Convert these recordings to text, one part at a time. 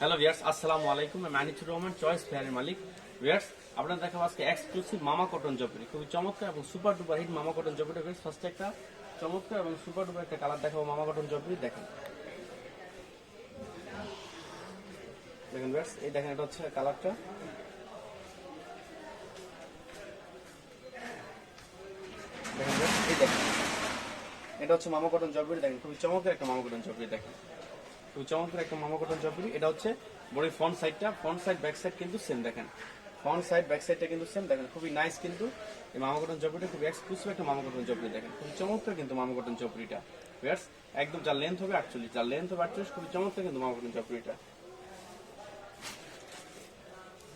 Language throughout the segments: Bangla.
হ্যালো ভিয়ার্স আসসালামু আলাইকুম আমি আনিচুর রহমান চয়েস ফেয়ারের মালিক। ভিয়ার্স আপনারা দেখাবো আজকে এক্সক্লুসিভ মামা কটন জপরি খুবই চমৎকার এবং সুপার ডুপার হিট মামা কটন জপরি ভিয়ার্স ফার্স্টে একটা চমৎকার এবং সুপার ডুপার একটা কালার দেখাবো মামা কটন জপরি দেখেন। দেখেন ভিয়ার্স এই দেখেন এটা হচ্ছে কালারটা দেখেন এই দেখেন। এটা হচ্ছে মামা কটন জপরি দেখেন, খুবই চমৎকার একটা মামা কটন জপরি দেখেন। খুব চমৎকার একটা মামা কটন জপরি এটা। হচ্ছে বডির ফ্রন্ট সাইডটা ফ্রন্ট সাইড ব্যাক সাইড কিন্তু সেম দেখেন। ফ্রন্ট সাইড ব্যাক সাইডটা কিন্তু সেম দেখেন। খুবই নাইস কিন্তু এই মামা কটন জপরিটা খুবই এক্সক্লুসিভ একটা মামা কটন জপরি দেখেন। খুবই চমৎকার কিন্তু মামা কটন জপরিটা ভিউয়ার্স একদম যার লেন্থ হবে আটচল্লিশ। যার লেন্থ হবে আটচল্লিশ খুবই চমৎকার কিন্তু মামা কটন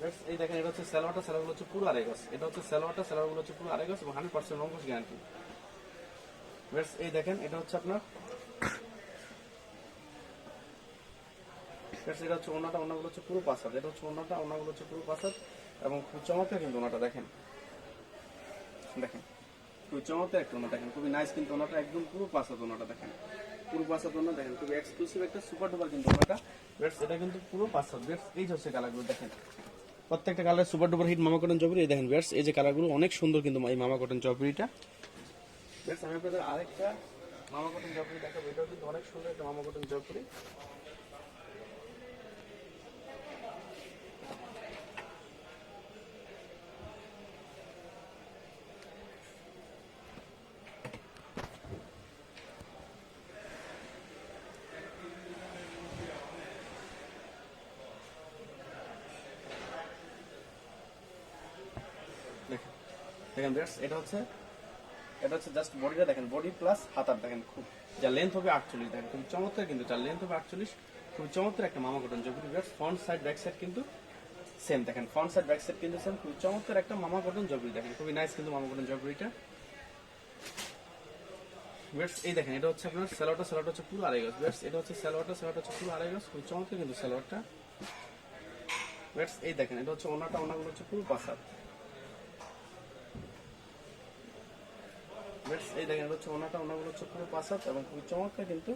Viewers, এই দেখেন এটা হচ্ছে স্যালোয়ারটা স্যালোয়ারগুলো হচ্ছে পুরো আড়াই গজ। এটা হচ্ছে স্যালোয়ারটা স্যালোয়ারগুলো হচ্ছে পুরো আড়াই গজ এবং হান্ড্রেড পার্সেন্ট রঙ্গস গ্যারান্টি এই দেখেন এটা হচ্ছে আপনার এটা হচ্ছে ওনাটা ওনাগুলো হচ্ছে পুরো পাসাদ এটা হচ্ছে ওনাটা ওনাগুলো হচ্ছে পুরো পাসাদ এবং খুব চমৎকার কিন্তু ওনাটা দেখেন। দেখেন খুব চমৎকার একটা ওনা দেখেন, খুবই নাইস কিন্তু ওনাটা একদম পুরো পাসাদ ওনাটা দেখেন। পুরো পাসাদ ওনা দেখেন, খুবই এক্সক্লুসিভ একটা সুপার ডুপার কিন্তু ওনাটা বেটস এটা কিন্তু পুরো পাসাদ বেটস এই হচ্ছে কালারগুলো দেখেন। প্রত্যেকটা কালার সুপার ডুপার হিট মামা কটন জবরি দেখেন বেটস এই যে কালারগুলো অনেক সুন্দর কিন্তু এই মামা কটন জবরিটা বেটস আমি আপনাদের আরেকটা মামা কটন জবরি দেখাবো। এটাও কিন্তু অনেক সুন্দর একটা মামা কটন জবরি দেখেন দেখেন ভিউয়ার্স এটা হচ্ছে এটা হচ্ছে জাস্ট বডিটা দেখেন বডি প্লাস হাতার, দেখেন খুব যা লেন্থ হবে আটচল্লিশ, দেখেন খুব চমৎকার কিন্তু, যার লেন্থ হবে আটচল্লিশ, খুব চমৎকার একটা মামা cotton জবরি viewers front side back side কিন্তু সেম দেখেন ফ্রন্ট সাইড ব্যাক সাইড কিন্তু সেম খুব চমৎকার একটা মামা কটন জবরি দেখেন, খুবই নাইস কিন্তু মামা কটন জবরিটা ভিউয়ার্স এই দেখেন, এটা হচ্ছে আপনার স্যালোয়ারটা স্যালোয়ারটা হচ্ছে পুরো আড়াই গজ। ভিউয়ার্স এটা হচ্ছে স্যালোয়ারটা স্যালোয়ারটা হচ্ছে পুরো আড়াই গজ, খুব চমৎকার কিন্তু স্যালোয়ারটা ভিউয়ার্স এই দেখেন, এটা হচ্ছে ওনাটা, ওনাগুলো হচ্ছে পুরো পাসাদ এই দেখেন এটা হচ্ছে ওনাটা ওনাগুলো হচ্ছে পুরো পাসাত এবং খুবই চমৎকার কিন্তু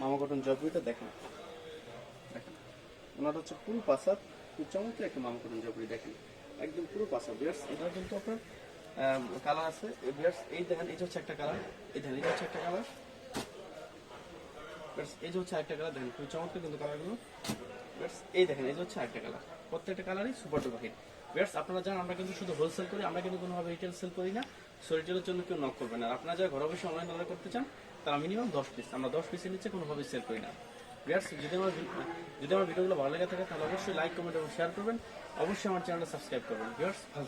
মামা কটন জবরিটা দেখেন। দেখেন ওনাটা হচ্ছে পুরো পাসাত খুব চমৎকার একটা মামা কটন জবরি দেখেন। একদম পুরো পাসাত বিয়ার্স এটা কিন্তু আপনার কালার আছে। বিয়ার্স এই দেখেন যে হচ্ছে একটা কালার এই দেখেন, এই হচ্ছে একটা কালার এই যে হচ্ছে একটা কালার দেখেন, খুবই চমৎকার কিন্তু কালারগুলো এই দেখেন, এই যে হচ্ছে একটা কালার প্রত্যেকটা কালারই সুপার ডুপার হিট বিয়ার্স আপনারা জানেন, আমরা কিন্তু শুধু হোলসেল করি, আমরা কিন্তু কোনোভাবে রিটেল সেল করি না। সো রিটেলের জন্য কেউ নক করবেন আর আপনারা যারা ঘরে বসে অনলাইন অর্ডার করতে চান, তারা মিনিমাম দশ পিস আমরা দশ পিসের নিচে কোনোভাবে সেল করি না। বিয়ার্স যদি আমার যদি আমার ভিডিওগুলো ভালো লেগে থাকে, তাহলে অবশ্যই লাইক কমেন্ট এবং শেয়ার করবেন। অবশ্যই আমার চ্যানেলটা সাবস্ক্রাইব করবেন। বিয়ার্স ভালো